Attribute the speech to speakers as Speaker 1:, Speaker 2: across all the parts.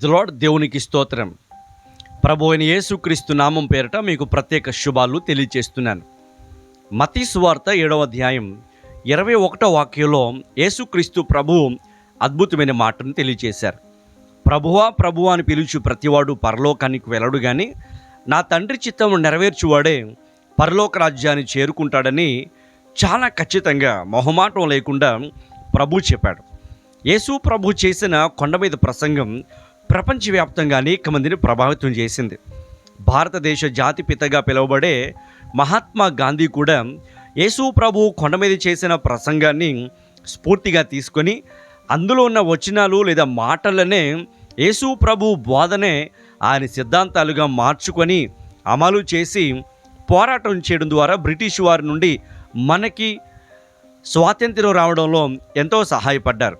Speaker 1: Praise lord దేవునికి స్తోత్రం. ప్రభు అయిన యేసుక్రీస్తు నామం పేరిట మీకు ప్రత్యేక శుభాలు తెలియచేస్తున్నాను మతీ సువార్త ఏడవ అధ్యాయం ఇరవై ఒకటో వాక్యంలో యేసుక్రీస్తు ప్రభు అద్భుతమైన మాటను తెలియజేశారు. ప్రభువా ప్రభువా అని పిలుచు ప్రతివాడు పరలోకానికి వెళ్ళడు కానీ నా తండ్రి చిత్తం నెరవేర్చువాడే పరలోక రాజ్యాన్ని చేరుకుంటాడని చాలా ఖచ్చితంగా మొహమాటం లేకుండా ప్రభు చెప్పాడు. యేసు ప్రభు చేసిన కొండ మీద ప్రసంగం ప్రపంచవ్యాప్తంగా అనేక మందిని ప్రభావితం చేసింది. భారతదేశ జాతి పితగా పిలువబడే మహాత్మా గాంధీ కూడా యేసు ప్రభు కొండ మీద చేసిన ప్రసంగాన్ని స్ఫూర్తిగా తీసుకొని అందులో ఉన్న వచనాలు లేదా మాటలనే యేసు ప్రభు బోధనే ఆయన సిద్ధాంతాలుగా మార్చుకొని అమలు చేసి పోరాటం చేయడం ద్వారా బ్రిటిష్ వారి నుండి మనకి స్వాతంత్ర్యం రావడంలో ఎంతో సహాయపడ్డారు.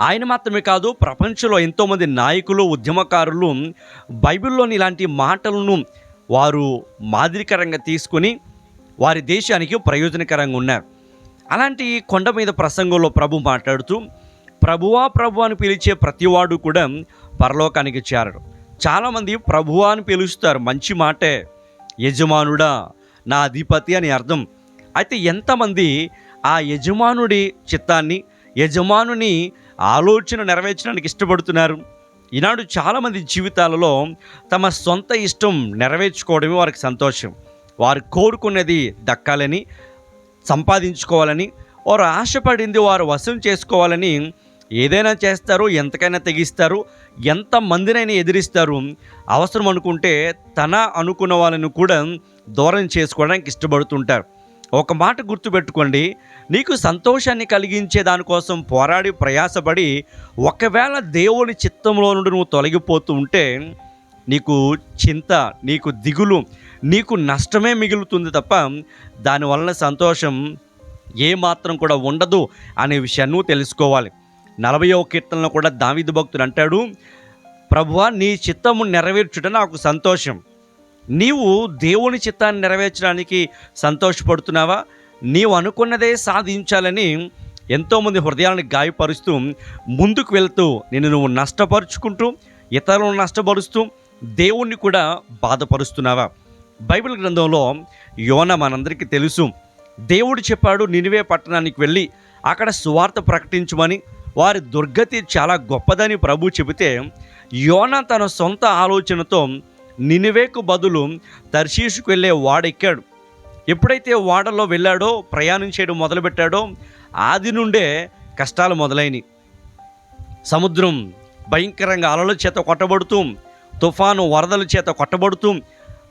Speaker 1: ఆయన మాత్రమే కాదు ప్రపంచంలో ఎంతోమంది నాయకులు ఉద్యమకారులు బైబిల్లోని ఇలాంటి మాటలను వారు మాదిరికరంగా తీసుకొని వారి దేశానికి ప్రయోజనకరంగా ఉన్నారు. అలాంటి కొండ మీద ప్రసంగంలో ప్రభు మాట్లాడుతూ ప్రభువా ప్రభు అని పిలిచే ప్రతివాడు కూడా పరలోకానికి చేరడు. చాలామంది ప్రభువా అని పిలుస్తారు. మంచి మాటే. యజమానుడా నా అధిపతి అని అర్థం. అయితే ఎంతమంది ఆ యజమానుడి చిత్తాన్ని యజమానుని ఆలోచన నెరవేర్చడానికి ఇష్టపడుతున్నారు. ఈనాడు చాలామంది జీవితాలలో తమ సొంత ఇష్టం నెరవేర్చుకోవడమే వారికి సంతోషం. వారు కోరుకున్నది దక్కాలని సంపాదించుకోవాలని వారు ఆశపడింది వారు వశం చేసుకోవాలని ఏదైనా చేస్తారు ఎంతకైనా తెగిస్తారు ఎంత మందినైనా ఎదిరిస్తారు. అవసరం అనుకుంటే తన అనుకున్న వాళ్ళను కూడా దూరం చేసుకోవడానికి ఇష్టపడుతుంటారు. ఒక మాట గుర్తుపెట్టుకోండి. నీకు సంతోషాన్ని కలిగించే దానికోసం పోరాడి ప్రయాసపడి ఒకవేళ దేవుని చిత్తంలో నుండి నువ్వు తొలగిపోతూ ఉంటే నీకు చింత నీకు దిగులు నీకు నష్టమే మిగులుతుంది తప్ప దానివల్ల సంతోషం ఏ మాత్రం కూడా ఉండదు అనే విషయాన్ని నువ్వు తెలుసుకోవాలి. నలభైవ కీర్తనలో కూడా దావిదు భక్తుడు అంటాడు ప్రభువా నీ చిత్తము నెరవేర్చుట నాకు సంతోషం. నీవు దేవుని చిత్తాన్ని నెరవేర్చడానికి సంతోషపడుతున్నావా? నీవు అనుకున్నదే సాధించాలని ఎంతోమంది హృదయాలను గాయపరుస్తూ ముందుకు వెళ్తూ నిన్ను నువ్వు నష్టపరుచుకుంటూ ఇతరులను నష్టపరుస్తూ దేవుణ్ణి కూడా బాధపరుస్తున్నావా? బైబిల్ గ్రంథంలో యోన మనందరికీ తెలుసు. దేవుడు చెప్పాడు నినివే పట్టణానికి వెళ్ళి అక్కడ సువార్త ప్రకటించమని. వారి దుర్గతి చాలా గొప్పదని ప్రభు చెబితే యోన తన సొంత ఆలోచనతో నినివేకు బదులు తర్షీషుకు వెళ్ళే వాడెక్కాడు. ఎప్పుడైతే వాడలో వెళ్ళాడో ప్రయాణం చేయడం మొదలుపెట్టాడో ఆది నుండే కష్టాలు మొదలైనవి సముద్రం భయంకరంగా అలల చేత కొట్టబడుతూ తుఫాను వరదల చేత కొట్టబడుతూ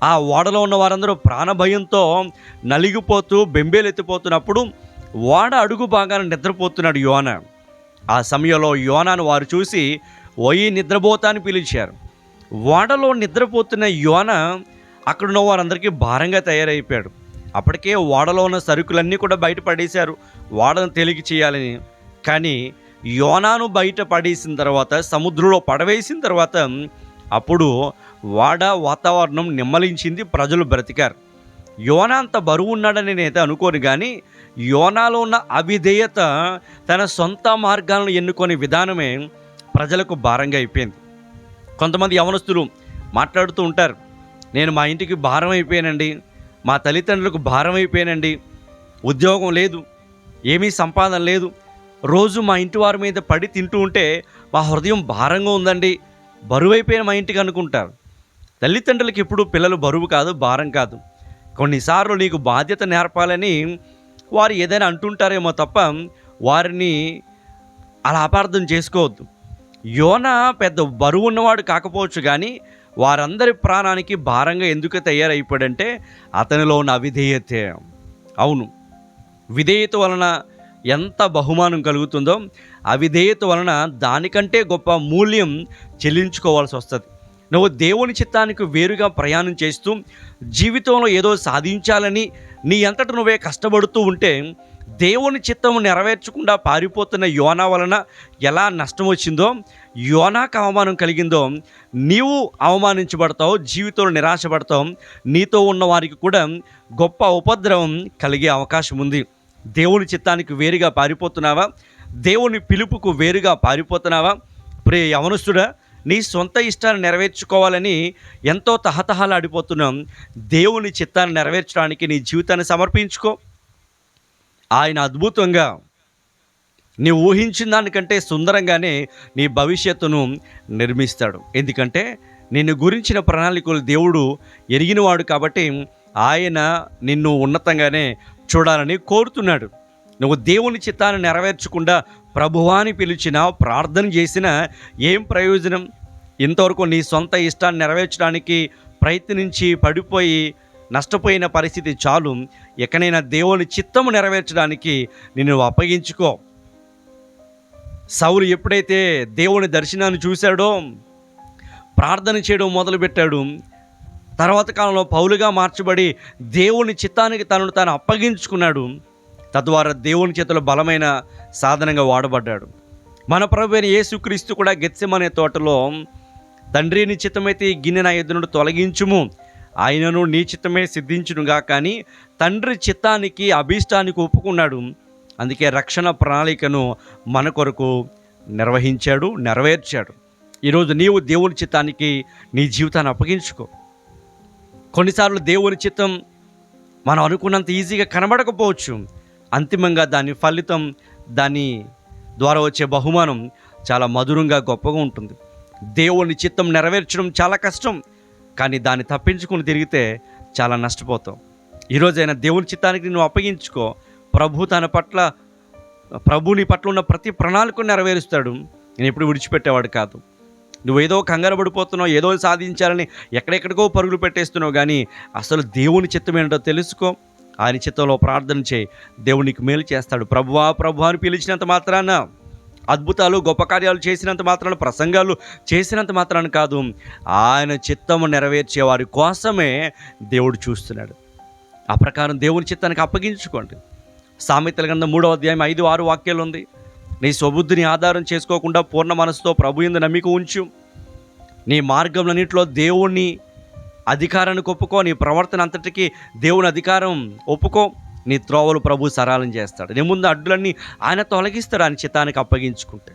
Speaker 1: ఆ ఓడలో ఉన్న వారందరూ ప్రాణభయంతో నలిగిపోతూ బెంబేలెత్తిపోతున్నప్పుడు ఓడ అడుగు భాగాన నిద్రపోతున్నాడు యోన. ఆ సమయంలో యోనాను వారు చూసి ఓయి నిద్రపోతా అని పిలిచారు. ఓడలో నిద్రపోతున్న యోన అక్కడున్న వారందరికీ భారంగా తయారైపోయాడు. అప్పటికే ఓడలో ఉన్న సరుకులన్నీ కూడా బయట పడేశారు. ఓడను తేలిక చేయాలని. కానీ యోనాను బయట పడేసిన తర్వాత సముద్రంలో పడవేసిన తర్వాత అప్పుడు వాడ వాతావరణం నిమ్మలించింది ప్రజలు బ్రతికారు. యోన అంత బరువు ఉన్నాడని నేనైతే అనుకోను కానీ యోనాలో ఉన్న అవిధేయత తన సొంత మార్గాలను ఎన్నుకునే విధానమే ప్రజలకు భారంగా అయిపోయింది. కొంతమంది యవనస్తులు మాట్లాడుతూ ఉంటారు నేను మా ఇంటికి భారం అయిపోయానండి మా తల్లిదండ్రులకు భారం అయిపోయానండి ఉద్యోగం లేదు ఏమీ సంపాదన లేదు. రోజు మా ఇంటి వారి మీద పడి తింటూ ఉంటే మా హృదయం భారంగా ఉందండి బరువు అయిపోయిన మా ఇంటికి అనుకుంటారు. తల్లిదండ్రులకి ఎప్పుడు పిల్లలు బరువు కాదు భారం కాదు. కొన్నిసార్లు నీకు బాధ్యత నేర్పాలని వారు ఏదైనా అంటుంటారేమో తప్ప వారిని అలా అపార్థం చేసుకోవద్దు. యోన పెద్ద బరువు ఉన్నవాడు కాకపోవచ్చు కానీ వారందరి ప్రాణానికి భారంగా ఎందుకు తయారైపోయాడంటే అతనిలో ఉన్న అవిధేయతే. అవును. విధేయత వలన ఎంత బహుమానం కలుగుతుందో అవిధేయత వలన దానికంటే గొప్ప మూల్యం చెల్లించుకోవాల్సి వస్తుంది. నువ్వు దేవుని చిత్తానికి వేరుగా ప్రయాణం చేస్తూ జీవితంలో ఏదో సాధించాలని నీ అంతట నువ్వే కష్టపడుతూ ఉంటే దేవుని చిత్తము నెరవేర్చకుండా పారిపోతున్న యోనా వలన ఎలా నష్టం వచ్చిందో యోనాకు అవమానం కలిగిందో నీవు అవమానించబడతావు జీవితంలో నిరాశపడతావు నీతో ఉన్న వారికి కూడా గొప్ప ఉపద్రవం కలిగే అవకాశం ఉంది. దేవుని చిత్తానికి వేరుగా పారిపోతున్నావా? దేవుని పిలుపుకు వేరుగా పారిపోతున్నావా? ప్రియ యవనస్తుడా నీ సొంత ఇష్టాన్ని నెరవేర్చుకోవాలని ఎంతో తహతహలాడిపోతున్నాం. దేవుని చిత్తాన్ని నెరవేర్చడానికి నీ జీవితాన్ని సమర్పించుకో. ఆయన అద్భుతంగా నీవు ఊహించిన దానికంటే సుందరంగానే నీ భవిష్యత్తును నిర్మిస్తాడు. ఎందుకంటే నిన్ను గురించిన ప్రణాళికలు దేవుడు ఎరిగినవాడు కాబట్టి ఆయన నిన్ను ఉన్నతంగానే చూడాలని కోరుతున్నాడు. నువ్వు దేవుని చిత్తాన్ని నెరవేర్చకుండా ప్రభువాని పిలిచినా ప్రార్థన చేసినా ఏం ప్రయోజనం? ఇంతవరకు నీ సొంత ఇష్టాన్ని నెరవేర్చడానికి ప్రయత్నించి పడిపోయి నష్టపోయిన పరిస్థితి చాలు. ఎక్కడైనా దేవుని చిత్తము నెరవేర్చడానికి నిన్ను అప్పగించుకో. సౌలు ఎప్పుడైతే దేవుని దర్శనాన్ని చూశాడో ప్రార్థన చేయడం మొదలుపెట్టాడు. తర్వాత కాలంలో పౌలుగా మార్చబడి దేవుని చిత్తానికి తనను తాను అప్పగించుకున్నాడు. తద్వారా దేవుని చేతిలో బలమైన సాధనంగా వాడబడ్డాడు. మన ప్రభు అయిన యేసుక్రీస్తు కూడా గెత్సెమనే తోటలో తండ్రిని చిత్తమైతే ఈ గిన్నె నా ఎద్దు నుండి తొలగించుము. ఆయనను నీ చిత్తమే సిద్ధించునుగా కానీ తండ్రి చిత్తానికి అభీష్టానికి ఒప్పుకున్నాడు. అందుకే రక్షణ ప్రణాళికను మన కొరకు నిర్వహించాడు నెరవేర్చాడు. ఈరోజు నీవు దేవుని చిత్తానికి నీ జీవితాన్ని అప్పగించుకో. కొన్నిసార్లు దేవుని చిత్తం మనం అనుకున్నంత ఈజీగా కనబడకపోవచ్చు. అంతిమంగా దాని ఫలితం దాని ద్వారా వచ్చే బహుమానం చాలా మధురంగా గొప్పగా ఉంటుంది. దేవుని చిత్తం నెరవేర్చడం చాలా కష్టం. కానీ దాన్ని తప్పించుకుని తిరిగితే చాలా నష్టపోతాం. ఈరోజైనా దేవుని చిత్తానికి నువ్వు అప్పగించుకో. ప్రభు తన పట్ల ప్రభు నీ పట్ల ఉన్న ప్రతి ప్రణాళికను నెరవేరుస్తాడు. నేను ఎప్పుడు విడిచిపెట్టేవాడు కాదు. నువ్వు ఏదో కంగారు పడిపోతున్నావు ఏదో సాధించాలని ఎక్కడెక్కడికో పరుగులు పెట్టేస్తున్నావు కానీ అసలు దేవుని చిత్తం ఏంటో తెలుసుకో. ఆయన చిత్తంలో ప్రార్థన చేయి. దేవునికి మేలు చేస్తాడు. ప్రభువా ప్రభు అని పిలిచినంత మాత్రాన అద్భుతాలు గొప్ప కార్యాలు చేసినంత మాత్రాన ప్రసంగాలు చేసినంత మాత్రాన కాదు. ఆయన చిత్తము నెరవేర్చే వారి కోసమే దేవుడు చూస్తున్నాడు. ఆ ప్రకారం దేవుని చిత్తానికి అప్పగించుకోండి. సామెతల కింద మూడవ అధ్యాయం ఐదు ఆరు వాక్యాలు ఉంది నీ స్వబుద్ధిని ఆధారం చేసుకోకుండా పూర్ణ మనసుతో ప్రభు ఎందు నమ్మిక ఉంచు. నీ మార్గంలన్నింటిలో దేవుణ్ణి అధికారానికి ఒప్పుకో. నీ ప్రవర్తన అంతటికీ దేవుని అధికారం ఒప్పుకో. నీ త్రోవలు ప్రభు సరాలం చేస్తాడు. నీ ముందు అడ్డులన్నీ ఆయన తొలగిస్తాడు ఆయన చిత్తానికి అప్పగించుకుంటే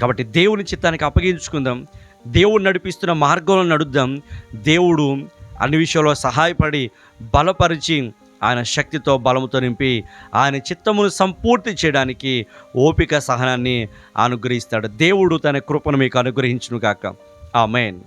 Speaker 1: కాబట్టి దేవుని చిత్తానికి అప్పగించుకుందాం. దేవుడు నడిపిస్తున్న మార్గంలో నడుద్దాం. దేవుడు అన్ని విషయంలో సహాయపడి బలపరిచి ఆయన శక్తితో బలముతో నింపి ఆయన చిత్తమును సంపూర్తి చేయడానికి ఓపిక సహనాన్ని అనుగ్రహిస్తాడు. దేవుడు తన కృపను మీకు అనుగ్రహించును కాక ఆమెన్.